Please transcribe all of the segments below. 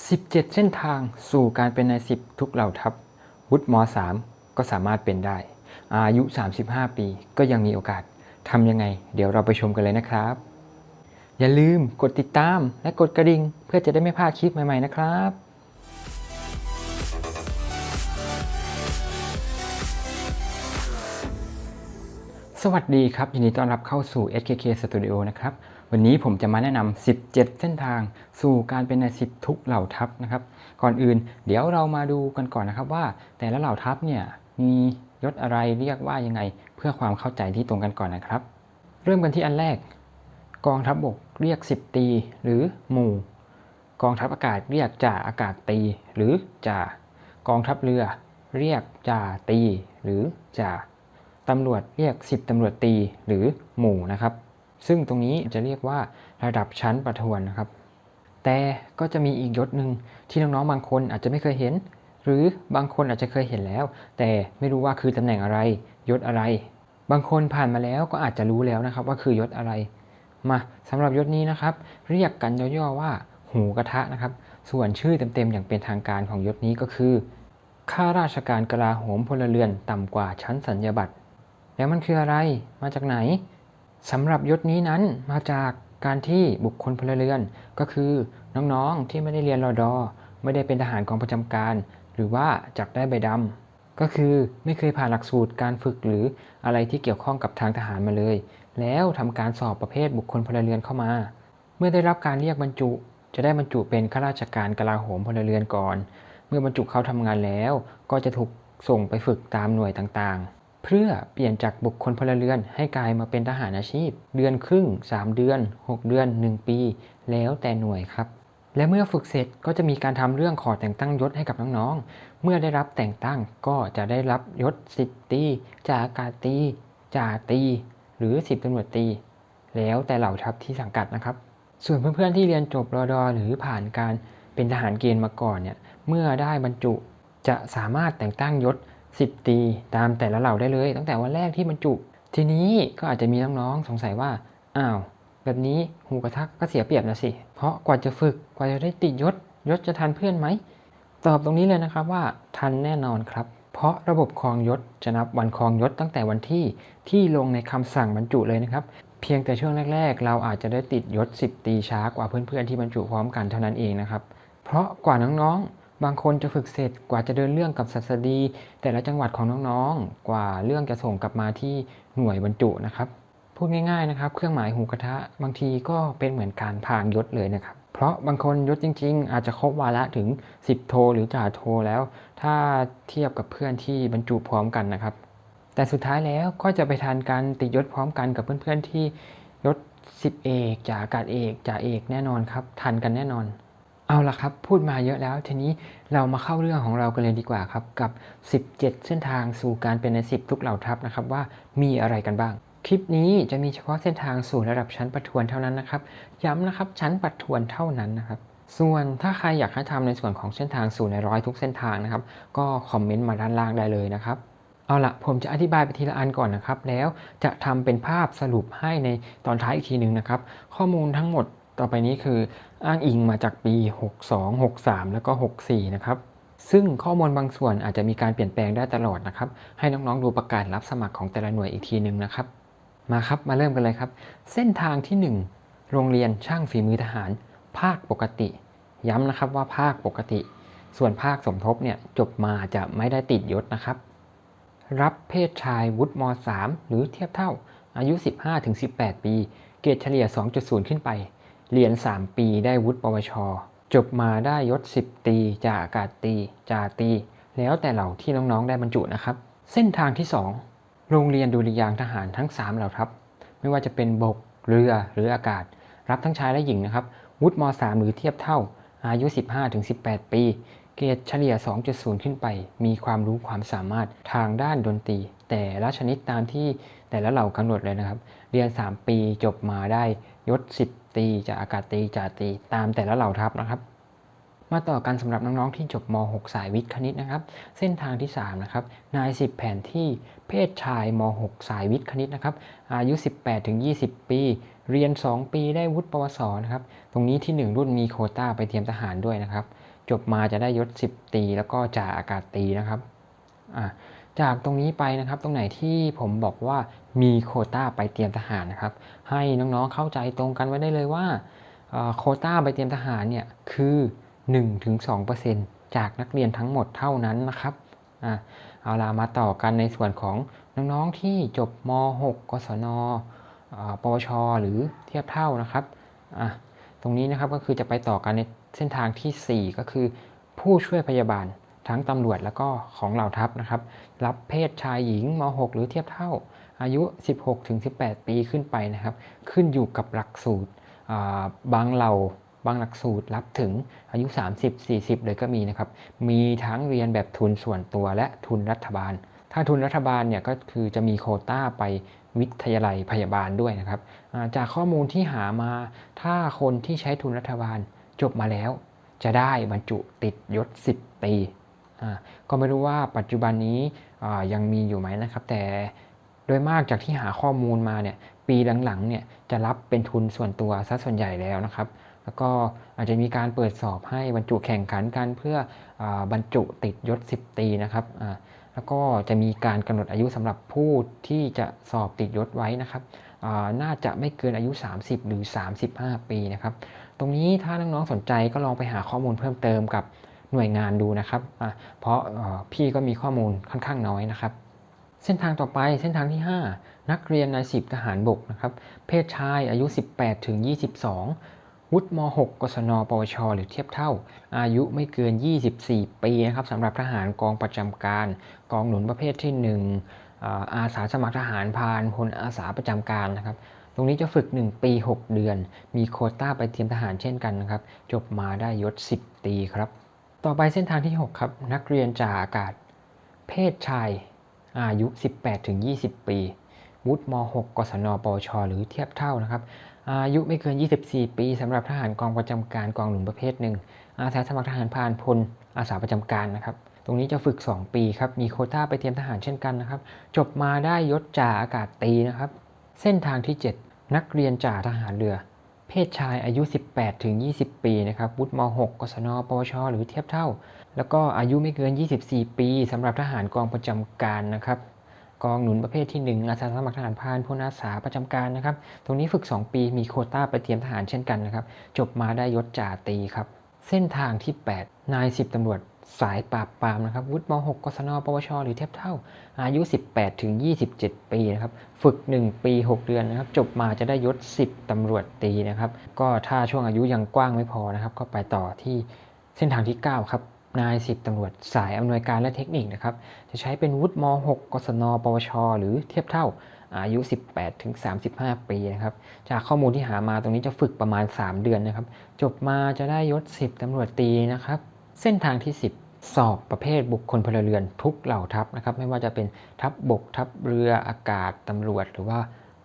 17 เส้นทางสู่การเป็นนายสิบทุกเหล่าทัพ วุฒิม .3 ก็สามารถเป็นได้ อายุ 35 ปีก็ยังมีโอกาสทำยังไง เดี๋ยวเราไปชมกันเลยนะครับ อย่าลืมกดติดตามและกดกระดิ่ง เพื่อจะได้ไม่พลาดคลิปใหม่ ๆ นะครับสวัสดีครับ ยินดีต้อนรับเข้าสู่ SKK Studio นะครับ วันนี้ผมจะมาแนะนำ17 เส้นทาง สู่การเป็นนายสิบทุกเหล่าทัพนะครับ ก่อนอื่น เดี๋ยวเรามาดูกันก่อนนะครับว่า แต่ละเหล่าทัพเนี่ยมียศอะไรเรียกว่ายังไง เพื่อความเข้าใจที่ตรงกันก่อนนะครับ เริ่มกันที่อันแรก กองทัพบบกเรียก 10 ตี หรือหมู่ กองทัพอากาศเรียกจ่าอากาศตี หรือจ่ากองทัพเรือ เรียกจ่าตี หรือจ่าตำรวจเรียก 10ตำรวจตี หรือหมู่นะครับ ซึ่งตรงนี้จะเรียกว่าระดับชั้นประทวนนะครับ แต่ก็จะมีอีกยศหนึ่งที่น้องๆบางคนอาจจะไม่เคยเห็น หรือบางคนอาจจะเคยเห็นแล้ว แต่ไม่รู้ว่าคือตำแหน่งอะไร ยศอะไร บางคนผ่านมาแล้วก็อาจจะรู้แล้วนะครับว่าคือยศอะไร มาสำหรับยศนี้นะครับ เรียกกันย่อๆว่าหูกระทะนะครับ ส่วนชื่อเต็มๆอย่างเป็นทางการของยศนี้ก็คือข้าราชการกลาโหมพลเรือนต่ำกว่าชั้นสัญญาบัตรแล้วมันคืออะไร มาจากไหน สำหรับยศนี้นั้นมาจากการที่บุคคลพลเรือน ก็คือน้องๆที่ไม่ได้เรียนรอดอไม่ได้เป็นทหารกองประจำการ หรือว่าจับได้ใบดำก็คือไม่เคยผ่านหลักสูตรการฝึกหรืออะไรที่เกี่ยวข้องกับทางทหารมาเลย แล้วทำการสอบประเภทบุคคลพลเรือนเข้ามา เมื่อได้รับการเรียกบรรจุ จะได้บรรจุเป็นข้าราชการกลาโหมพลเรือนก่อน เมื่อบรรจุเข้าทำงานแล้ว ก็จะถูกส่งไปฝึกตามหน่วยต่างๆ เพื่อเปลี่ยนจากบุคคลพลเรือนให้กลายมาเป็นทหารอาชีพ เดือนครึ่ง 3 เดือน 6 เดือน 1 ปี แล้วแต่หน่วยครับ และเมื่อฝึกเสร็จก็จะมีการทำเรื่องขอแต่งตั้งยศให้กับน้องๆ เมื่อได้รับแต่งตั้งก็จะได้รับยศสิบตีจ่ากาตีจ่าตี หรือสิบตำรวจตี แล้วแต่เหล่าทัพที่สังกัดนะครับ ส่วนเพื่อนๆที่เรียนจบรอดอหรือผ่านการเป็นทหารเกณฑ์มาก่อนเนี่ยเมื่อได้บรรจุจะสามารถแต่งตั้งยศ 10 ตีตามแต่ละเหล่าได้เลย ตั้งแต่วันแรกที่บรรจุ ทีนี้ก็อาจจะมีน้องๆสงสัยว่าอ้าวแบบนี้หูกระทักก็เสียเปรียบนะสิ เพราะกว่าจะฝึกกว่าจะได้ติดยศยศจะทันเพื่อนไหม ตอบตรงนี้เลยนะครับว่าทันแน่นอนครับ เพราะระบบครองยศจะนับวันครองยศตั้งแต่วันที่ที่ลงในคำสั่งบรรจุเลยนะครับ เพียงแต่ช่วงแรก ๆ เราอาจจะได้ติดยศ 10 ตีช้ากว่าเพื่อนๆที่บรรจุพร้อมกันเท่านั้นเองนะครับ เพราะกว่าน้องๆ บางคนจะฝึกเสร็จกว่าจะเดินเรื่องกับศัสดี แต่ละจังหวัดของน้องๆ กว่าเรื่องจะส่งกลับมาที่หน่วยบรรจุนะครับ พูดง่ายๆนะครับ เครื่องหมายหูกระทะบางทีก็เป็นเหมือนการพางยศเลยนะครับ เพราะบางคนยศจริง ๆ อาจจะครบวาระถึง 10 โทหรือจ่าโทแล้ว ถ้าเทียบกับเพื่อนที่บรรจุพร้อมกันนะครับ แต่สุดท้ายแล้วก็จะไปทันการติดยศพร้อมกันกับเพื่อนๆที่ยศ10เอกจ่าอากาศเอกจ่าเอกแน่นอนครับทันกันแน่นอน เอาละครับ พูดมาเยอะแล้ว ทีนี้เรามาเข้าเรื่องของเรากันเลยดีกว่าครับ กับ 17 เส้นทางสู่การเป็นในสิบทุกเหล่าทัพนะครับว่ามีอะไรกันบ้าง คลิปนี้จะมีเฉพาะเส้นทางสู่ระดับชั้นประทวนเท่านั้นนะครับ ย้ำนะครับชั้นประทวนเท่านั้นนะครับส่วนถ้าใครอยากให้ทำในส่วนของเส้นทางสู่ในร้อยทุกเส้นทางนะครับ ก็คอมเมนต์มาด้านล่างได้เลยนะครับ เอาละผมจะอธิบายไปทีละอันก่อนนะครับ แล้วจะทำเป็นภาพสรุปให้ในตอนท้ายอีกทีหนึ่งนะครับ ข้อมูลทั้งหมด ต่อไปนี้คืออ้างอิงมาจากปี 62 63 แล้วก็ 64 นะครับ ซึ่งข้อมูลบางส่วนอาจจะมีการเปลี่ยนแปลงได้ตลอดนะครับ ให้น้องๆดูประกาศรับสมัครของแต่ละหน่วยอีกทีหนึ่งนะครับ มาครับ มาเริ่มกันเลยครับ เส้นทางที่ 1 โรงเรียนช่างฝีมือทหาร ภาคปกติ ย้ำนะครับว่าภาคปกติ ส่วนภาคสมทบเนี่ยจบมาจะไม่ได้ติดยศนะครับ รับเพศชายวุฒิม .3 หรือเทียบเท่าอายุ 15-18 ปี เกรดเฉลี่ย 2.0 ขึ้นไป เรียน 3 ปีได้วุฒิปวช จบมาได้ยศ 10 ตีจากอากาศตีจาตี แล้วแต่เหล่าที่น้องๆได้บรรจุนะครับ เส้นทางที่ 2 โรงเรียนดุริยางทหารทั้ง 3 เหล่าทัพ ไม่ว่าจะเป็นบก เรือ หรืออากาศ รับทั้งชายและหญิงนะครับ วุฒิม .3 หรือเทียบเท่า อายุ 15-18 ปี เกรดเฉลี่ย 2.0 ขึ้นไป มีความรู้ความสามารถทางด้านดนตรี แต่ละชนิดตามที่แต่ละเหล่ากำหนดเลยนะครับ เรียน 3 ปีจบมาได้ยศ 10 ตีจากอากาศตีจ่าตีตามแต่ละเหล่าทัพนะครับ มาต่อกันสำหรับน้องๆที่จบม .6 สายวิทย์คณิตนะครับ เส้นทางที่3นะครับนาย 10 แผนที่เพศชายม .6 สายวิทย์คณิตนะครับ อายุ 18-20 ปี เรียน 2 ปีได้วุฒิปวสนะครับ ตรงนี้ที่ 1 รุ่นมีโคต้าไปเตรียมทหารด้วยนะครับ จบมาจะได้ยศ 10 ตี แล้วก็จ่าอากาศตีนะครับอ่า จากตรงนี้ไปนะครับ ตรงไหนที่ผมบอกว่ามีโคต้าไปเตรียมทหารนะครับ ให้น้องๆเข้าใจตรงกันไว้ได้เลยว่าโคต้าไปเตรียมทหารเนี่ยคือ 1-2%จากนักเรียนทั้งหมดเท่านั้นนะครับอเอาล่ะมาต่อกันในส่วนของน้องๆที่จบม .6 กศนปวช หรือเทียบเท่านะครับตรงนี้นะครับก็คือจะไปต่อกันในเส้นทางทีสี่4 ก็คือผู้ช่วยพยาบาล ทั้งตำรวจแล้วก็ของเหล่าทัพนะครับ รับเพศชายหญิงม .6 หรือเทียบเท่าอายุ 16-18 ปีขึ้นไปนะครับ ขึ้นอยู่กับหลักสูตรบางเหล่าบางหลักสูตรรับถึงอายุ 30-40 เลยก็มีนะครับ มีทั้งเรียนแบบทุนส่วนตัวและทุนรัฐบาล ถ้าทุนรัฐบาลเนี่ยก็คือจะมีโคต้าไปวิทยาลัยพยาบาลด้วยนะครับ จากข้อมูลที่หามา ถ้าคนที่ใช้ทุนรัฐบาลจบมาแล้ว จะได้บรรจุติดยศ 10 ปี ก็ไม่รู้ว่าปัจจุบันนี้ยังมีอยู่ไหมนะครับ แต่โดยมากจากที่หาข้อมูลมาเนี่ยปีหลังๆเนี่ยจะรับเป็นทุนส่วนตัวซะส่วนใหญ่แล้วนะครับ แล้วก็อาจจะมีการเปิดสอบให้บรรจุแข่งขันกันเพื่ออบรรจุติดยศ 10 ตีนะครับแล้วก็จะมีการกำหนดอายุสำหรับผู้ที่จะสอบติดยศไว้นะครับน่าจะไม่เกินอายุ 30 หรือ 35 ปีนะครับ ตรงนี้ถ้าน้องๆสนใจก็ลองไปหาข้อมูลเพิ่มเติมกับ หน่วยงานดูนะครับ เพราะพี่ก็มีข้อมูลค่อนข้างน้อยนะครับ เส้นทางต่อไปเส้นทางที่ 5 นักเรียนนายสิบทหารบกนะครับ เพศชายอายุ 18ถึง22 วุฒิม 6 กศน ปวช หรือเทียบเท่า อายุไม่เกิน 24 ปีนะครับสำหรับทหารกองประจำการ กองหนุนประเภทที่ 1อ่าอาสาสมัครทหารพานพลอาสาประจำการนะครับตรงนี้จะฝึก 1 ปี 6 เดือน มีโคต้าไปเตรียมทหารเช่นกันนะครับ จบมาได้ยศ 10 ตีครับ ต่อไปเส้นทางที่ 6 ครับ นักเรียนจ่าอากาศ เพศชาย อายุ 18-20 ปีวุฒิม 6 กศน ปช หรือเทียบเท่านะครับ อายุไม่เกิน 24 ปีสำหรับทหารกองประจำการกองหนุนประเภทหนึ่ง อาสาสมัครทหารพานพล อาสาประจำการนะครับ ตรงนี้จะฝึก 2 ปีครับ มีโคต้าไปเตรียมทหารเช่นกันนะครับ จบมาได้ยศจ่าอากาศตีนะครับ เส้นทางที่ 7 นักเรียนจ่าทหารเรือ เพศชายอายุ 18 ถึง 20 ปีนะครับวุฒิม 6 กศนปวช หรือเทียบเท่า แล้วก็อายุไม่เกิน 24 ปีสำหรับทหารกองประจำการนะครับกองหนุนประเภทที่ 1 อาสาสมัครทหารพานพลอาสาประจำการนะครับ ตรงนี้ฝึก 2 ปีมีโคต้าไปเตรียมทหารเช่นกันนะครับ จบมาได้ยศจ่าตีครับ เส้นทางที่ 8 นายสิบตำรวจ สายปราบปรามนะครับวุฒิม 6 กศนปวช หรือเทียบเท่า อายุ 18 ถึง 27 ปีนะครับฝึก 1 ปี 6 เดือนนะครับ จบมาจะได้ยศ 10 ตำรวจตีนะครับ ก็ถ้าช่วงอายุยังกว้างไม่พอนะครับ ก็ไปต่อที่เส้นทางที่ 9 ครับนายสิบตำรวจสายอำนวยการและเทคนิคนะครับ จะใช้เป็นวุฒิม 6 กศนปวช หรือเทียบเท่าอายุ 18ถึง35 ปีนะครับ จากข้อมูลที่หามาตรงนี้จะฝึกประมาณ 3 เดือนนะครับ จบมาจะได้ยศ 10ตำรวจตีนะครับ เส้นทางที่ 10 สอบประเภทบุคคลพลเรือนทุกเหล่าทัพนะครับ ไม่ว่าจะเป็นทัพบบกทัพเรืออากาศตำรวจ หรือว่า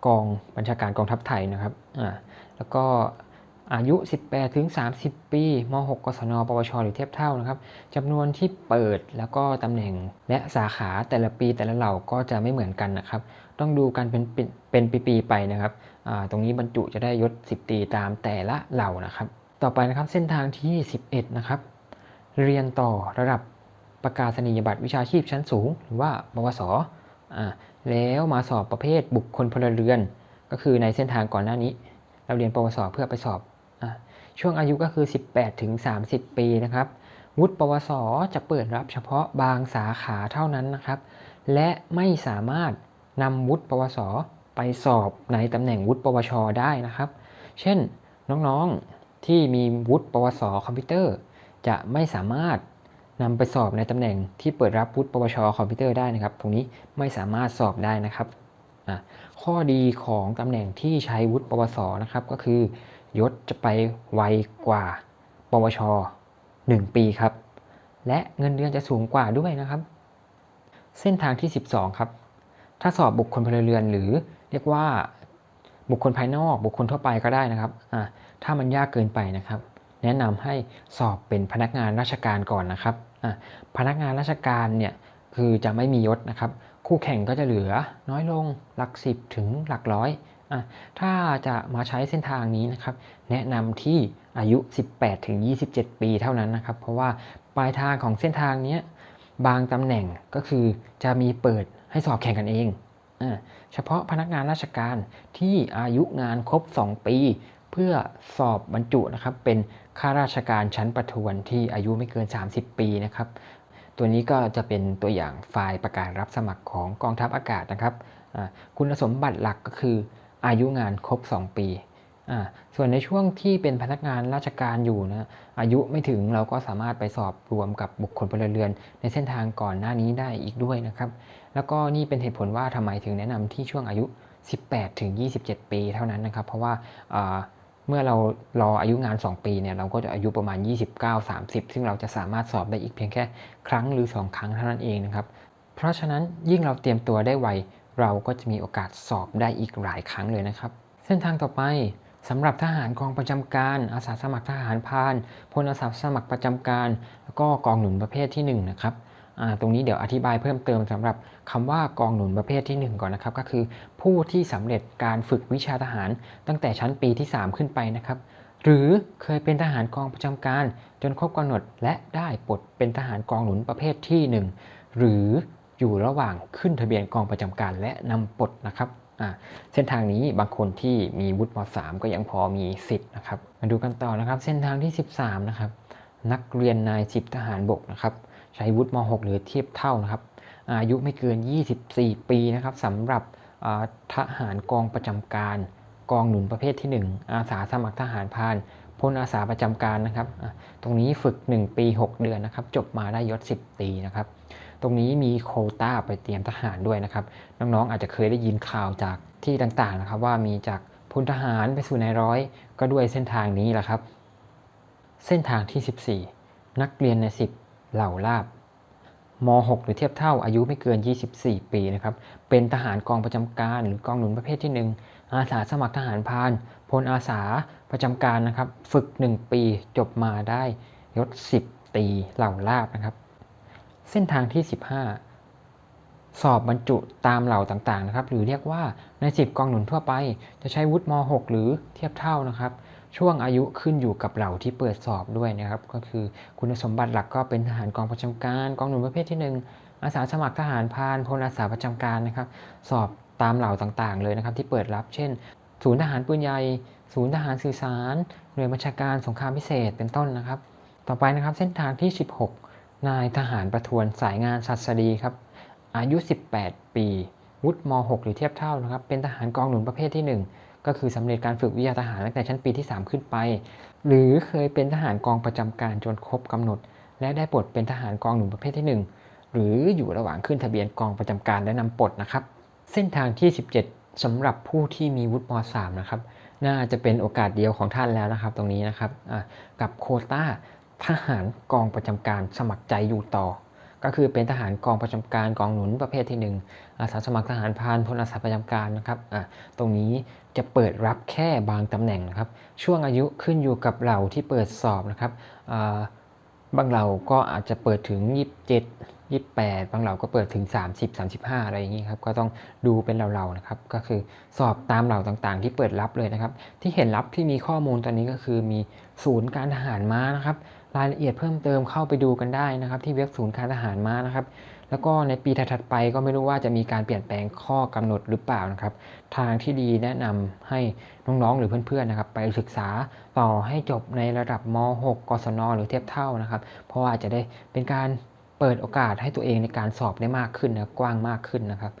กองบัญชาการกองทัพไทยนะครับอ่าแล้วก็อายุ 18 ถึง 30 ปีม 6 กศน ปวช หรือเทียบเท่านะครับจำนวนที่เปิดแล้วก็ตำแหน่งและสาขาแต่ละปีแต่ละเหล่าก็จะไม่เหมือนกันนะครับ ต้องดูกันเป็นเป็นป,นปีๆไปนะครับอ่าตรงนี้บรรจุจะได้ยศ 10 ตีตามแต่ละเหล่านะครับ ต่อไปนะครับเส้นทางที่ 11 นะครับ เรียนต่อระดับประกาศนียบัตรวิชาชีพชั้นสูง หรือว่าปวสอ่าแล้วมาสอบประเภทบุคคลพลเรือน ก็คือในเส้นทางก่อนหน้านี้ เราเรียนปวสเพื่อไปสอบอช่วงอายุก็คือ 18ถึง30 ปีนะครับ วุฒิปวสจะเปิดรับเฉพาะบางสาขาเท่านั้นนะครับ และไม่สามารถนำวุฒิปวสไปสอบในตำแหน่งวุฒิปวชได้นะครับ เช่นน้องๆที่มีวุฒิปวสคอมพิวเตอร์ จะไม่สามารถนำไปสอบในตำแหน่งที่เปิดรับวุฒิปวชคอมพิวเตอร์ได้นะครับ ตรงนี้ไม่สามารถสอบได้นะครับ ข้อดีของตำแหน่งที่ใช้วุฒิปวสนะครับ ก็คือยศจะไปไวกว่า ปวช 1 ปีครับ และเงินเดือนจะสูงกว่าด้วยนะครับ เส้นทางที่ 12 ครับ ถ้าสอบบุคคลพลเรือนหรือเรียกว่าบุคคลภายนอกบุคคลทั่วไปก็ได้นะครับถ้ามันยากเกินไปนะครับ แนะนำให้สอบเป็นพนักงานราชการก่อนนะครับ พนักงานราชการเนี่ยคือจะไม่มียศนะครับ คู่แข่งก็จะเหลือน้อยลงหลักสิบถึงหลักร้อยอะถ้าจะมาใช้เส้นทางนี้นะครับ แนะนำที่อายุ 18ถึง27 ปีเท่านั้นนะครับ เพราะว่าปลายทางของเส้นทางนี้บางตำแหน่งก็คือจะมีเปิดให้สอบแข่งกันเองอเฉพาะพนักงานราชการที่อายุงานครบ 2 ปี เพื่อสอบบรรจุนะครับเป็นข้าราชการชั้นประทวนที่อายุไม่เกิน 30 ปีนะครับ ตัวนี้ก็จะเป็นตัวอย่างไฟล์ประกาศรับสมัครของกองทัพอากาศนะครับคุณสมบัติหลักก็คืออายุงานครบ 2 ปี ส่วนในช่วงที่เป็นพนักงานราชการอยู่นะ อายุไม่ถึงเราก็สามารถไปสอบรวมกับบุคคลพลเรือน ในเส้นทางก่อนหน้านี้ได้อีกด้วยนะครับ แล้วก็นี่เป็นเหตุผลว่าทำไมถึงแนะนำที่ช่วงอายุ 18 ถึง 27 ปีเท่านั้นนะครับ เพราะว่า เมื่อเรารออายุงาน 2 ปีเนี่ยเราก็จะอายุประมาณ 29-30 ซึ่งเราจะสามารถสอบได้อีกเพียงแค่ครั้งหรือ 2 ครั้งเท่านั้นเองนะครับ เพราะฉะนั้นยิ่งเราเตรียมตัวได้ไว เราก็จะมีโอกาสสอบได้อีกหลายครั้งเลยนะครับ เส้นทางต่อไปสำหรับทหารกองประจำการอาสาสมัครทหารพานพลอาสาสมัครประจำการ แล้วก็กองหนุนประเภทที่1นะครับ ตรงนี้เดี๋ยวอธิบายเพิ่มเติมสำหรับคำว่ากองหนุนประเภทที่ 1 ก่อนนะครับ ก็คือผู้ที่สำเร็จการฝึกวิชาทหาร ตั้งแต่ชั้นปีที่ 3 ขึ้นไปนะครับหรือเคยเป็นทหารกองประจำการ จนครบกำหนดและได้ปลดเป็นทหารกองหนุนประเภทที่ 1 หรืออยู่ระหว่างขึ้นทะเบียนกองประจำการและนำปลดนะครับเส้นทางนี้บางคนที่มีวุฒิม .3 ก็ยังพอมีสิทธิ์นะครับ มาดูกันต่อนะครับ เส้นทางที่ 13 นะครับ นักเรียนนายสิบทหารบกนะครับ ใช้วุฒิม .6 หรือเทียบเท่านะครับ อายุไม่เกิน 24 ปีนะครับสำหรับทหารกองประจำการ กองหนุนประเภทที่ 1 อาสาสมัครทหารพานพลอาสาประจำการนะครับ ตรงนี้ฝึก 1 ปี 6 เดือนนะครับ จบมาได้ยศ 10 ปีนะครับ ตรงนี้มีโควต้าไปเตรียมทหารด้วยนะครับ น้องๆอาจจะเคยได้ยินข่าวจากที่ต่างๆนะครับ ว่ามีจากพลทหารไปสู่นายร้อย ก็ด้วยเส้นทางนี้แหละครับ เส้นทางที่ 14 นักเรียนใน 10 เหล่าลาบม .6 หรือเทียบเท่าอายุไม่เกิน 24 ปีนะครับ เป็นทหารกองประจำการ หรือกองหนุนประเภทที่ 1 อาสาสมัครทหารพานพลอาสาประจำการนะครับ ฝึก 1 ปีจบมาได้ยศ 10 ตีเหล่าลาบนะครับ เส้นทางที่ 15 สอบบรรจุตามเหล่าต่างๆนะครับ หรือเรียกว่าใน 10 กองหนุนทั่วไป จะใช้วุฒิม .6 หรือเทียบเท่านะครับ ช่วงอายุขึ้นอยู่กับเหล่าที่เปิดสอบด้วยนะครับ ก็คือคุณสมบัติหลักก็เป็นทหารกองประจำการกองหนุนประเภทที่ 1 อาสาสมัครทหารพานพลอาสาประจำการนะครับ สอบตามเหล่าต่างๆ เลยนะครับ ที่เปิดรับ เช่น ศูนย์ทหารปืนใหญ่ศูนย์ทหารสื่อสาร หน่วยบัญชาการสงครามพิเศษเป็นต้นนะครับ ต่อไปนะครับเส้นทางที่ 16 นายทหารประทวนสายงานศัสดีครับ อายุ 18 ปี วุฒิม .6 หรือเทียบเท่านะครับ เป็นทหารกองหนุนประเภทที่ 1 ก็คือสำเร็จการฝึกวิทยาทหารตั้งแต่ชั้นปีที่ 3 ขึ้นไป หรือเคยเป็นทหารกองประจำการจนครบกำหนด และได้ปลดเป็นทหารกองหนุนประเภทที่ 1 หรืออยู่ระหว่างขึ้นทะเบียนกองประจำการและนำปลดนะครับ เส้นทางที่ 17สำหรับผู้ที่มีวุฒิม .3 นะครับน่าจะเป็นโอกาสเดียวของท่านแล้วนะครับ ตรงนี้นะครับกับโคต้าทหารกองประจำการสมัครใจอยู่ต่อ ก็คือเป็นทหารกองประจำการกองหนุนประเภทที่ 1 อาสาสมัครทหารพานพลอาสาประจำการนะครับตรงนี้จะเปิดรับแค่บางตำแหน่งนะครับ ช่วงอายุขึ้นอยู่กับเหล่าที่เปิดสอบนะครับบางเหล่าก็อาจจะเปิดถึง 27 28 บางเหล่าก็เปิดถึง 30 35 อะไรอย่างนี้ครับ ก็ต้องดูเป็นเหล่าๆนะครับ ก็คือสอบตามเหล่าต่างๆ ที่เปิดรับเลยนะครับ ที่เห็นรับที่มีข้อมูลตอนนี้ก็คือมีศูนย์การทหารม้านะครับ รายละเอียดเพิ่มเติมเข้าไปดูกันได้นะครับ ที่เว็บศูนย์การทหารม้านะครับ แล้วก็ในปีถัดๆไปก็ไม่รู้ว่าจะมีการเปลี่ยนแปลงข้อกำหนดหรือเปล่านะครับ ทางที่ดีแนะนำให้น้องๆหรือเพื่อนๆนะครับ ไปศึกษาต่อให้จบในระดับม .6 กศน หรือเทียบเท่านะครับ เพราะว่าจะได้เป็นการเปิดโอกาสให้ตัวเองในการสอบได้มากขึ้นนะกว้างมากขึ้นนะครับ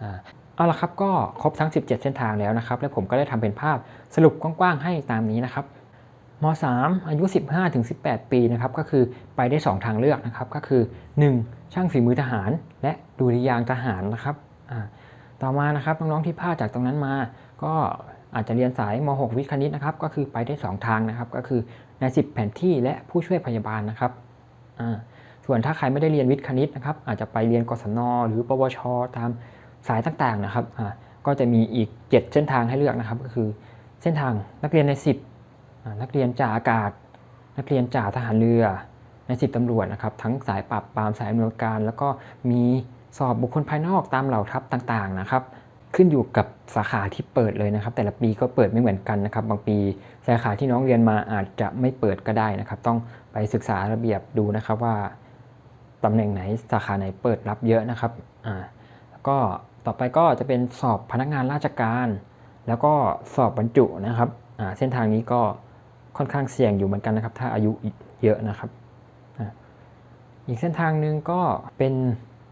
อ่าเอาละครับก็ครบทั้ง 17 เส้นทางแล้วนะครับ และผมก็ได้ทำเป็นภาพสรุปกว้างๆให้ตามนี้นะครับ ม .3 อายุ 15-18 ปีนะครับก็คือไปได้ 2 ทางเลือกนะครับก็คือ 1. ช่างฝีมือทหาร และดุริยางทหารนะครับอ่าต่อมานะครับน้องๆที่พลาดจากตรงนั้นมา ก็อาจจะเรียนสายม .6 วิทย์คณิตนะครับก็คือไปได้ 2 ทางนะครับก็คือใน 10 แผนที่และผู้ช่วยพยาบาลนะครับอ่าส่วนถ้าใครไม่ได้เรียนวิทย์คณิตนะครับอาจจะไปเรียนกศนหรือปวช ตามสายต่างๆนะครับอ่าก็จะมีอีก 7 เส้นทางให้เลือกนะครับก็คือเส้นทางนักเรียนใน 10 นักเรียนจ่าอากาศ นักเรียนจ่าทหารเรือในสิบตำรวจนะครับทั้งสายปราบปรามสายอำนวยการ แล้วก็มีสอบบุคคลภายนอกตามเหล่าทัพต่างๆนะครับ ขึ้นอยู่กับสาขาที่เปิดเลยนะครับ แต่ละปีก็เปิดไม่เหมือนกันนะครับ บางปีสาขาที่น้องเรียนมาอาจจะไม่เปิดก็ได้นะครับ ต้องไปศึกษาระเบียบดูนะครับว่าตำแหน่งไหนสาขาไหนเปิดรับเยอะนะครับอ่าแล้วก็ต่อไปก็จะเป็นสอบพนักงานราชการ แล้วก็สอบบรรจุนะครับอ่าเส้นทางนี้ก็ ค่อนข้างเสี่ยงอยู่เหมือนกันนะครับ ถ้าอายุเยอะนะครับอีกเส้นทางหนึ่งก็เป็น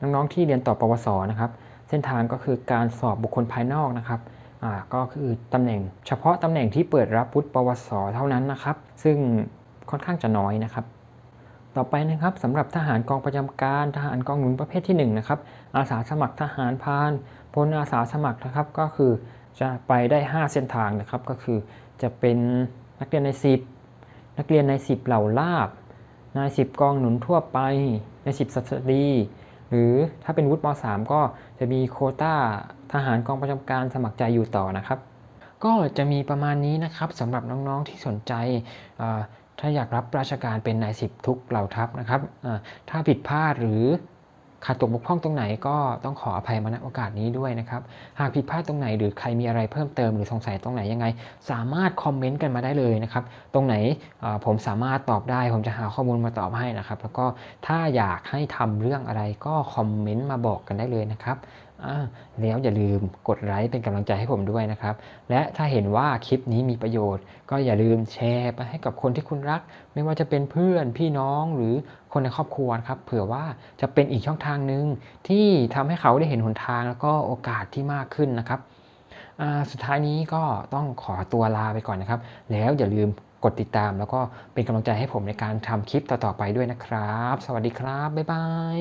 น้องๆที่เรียนต่อปวสนะครับ เส้นทางก็คือการสอบบุคคลภายนอกนะครับก็คือตำแหน่ง เฉพาะตำแหน่งที่เปิดรับวุฒิปวสเท่านั้นนะครับ ซึ่งค่อนข้างจะน้อยนะครับ ต่อไปนะครับสำหรับทหารกองประจำการ ทหารกองหนุนประเภทที่1นะครับอาสาสมัครทหารพานพลอาสาสมัครนะครับก็คือจะไปได้ 5 เส้นทางนะครับ ก็คือจะเป็น นักเรียนใน 10 นักเรียนใน 10 เหล่าลาบนาย10 กองหนุนทั่วไป ใน 10สัสดีหรือถ้าเป็นวุฒิม .3 ก็จะมีโคต้าทหารกองประจำการสมัครใจอยู่ต่อนะครับ ก็จะมีประมาณนี้นะครับสำหรับน้องๆที่สนใจถ้าอยากรับราชการเป็นนายสิบทุกเหล่าทัพนะครับถ้าผิดพลาดหรือ ขาดตกบกพร่องตรงไหนก็ต้องขออภัยมาณโอกาสนี้ด้วยนะครับ หากผิดพลาดตรงไหนหรือใครมีอะไรเพิ่มเติมหรือสงสัยตรงไหนยังไง สามารถคอมเมนต์กันมาได้เลยนะครับ ตรงไหนผมสามารถตอบได้ ผมจะหาข้อมูลมาตอบให้นะครับ แล้วก็ถ้าอยากให้ทำเรื่องอะไรก็คอมเมนต์มาบอกกันได้เลยนะครับ แล้วอย่าลืมกดไลค์เป็นกำลังใจให้ผมด้วยนะครับ และถ้าเห็นว่าคลิปนี้มีประโยชน์ ก็อย่าลืมแชร์ไปให้กับคนที่คุณรัก ไม่ว่าจะเป็นเพื่อนพี่น้องหรือคนในครอบครัวครับ เผื่อว่าจะเป็นอีกช่องทางหนึ่งที่ทำให้เขาได้เห็นหนทาง แล้วก็โอกาสที่มากขึ้นนะครับสุดท้ายนี้ก็ต้องขอตัวลาไปก่อนนะครับ แล้วอย่าลืมกดติดตาม แล้วก็เป็นกำลังใจให้ผมในการทำคลิปต่อๆไปด้วยนะครับ สวัสดีครับ บ๊ายบาย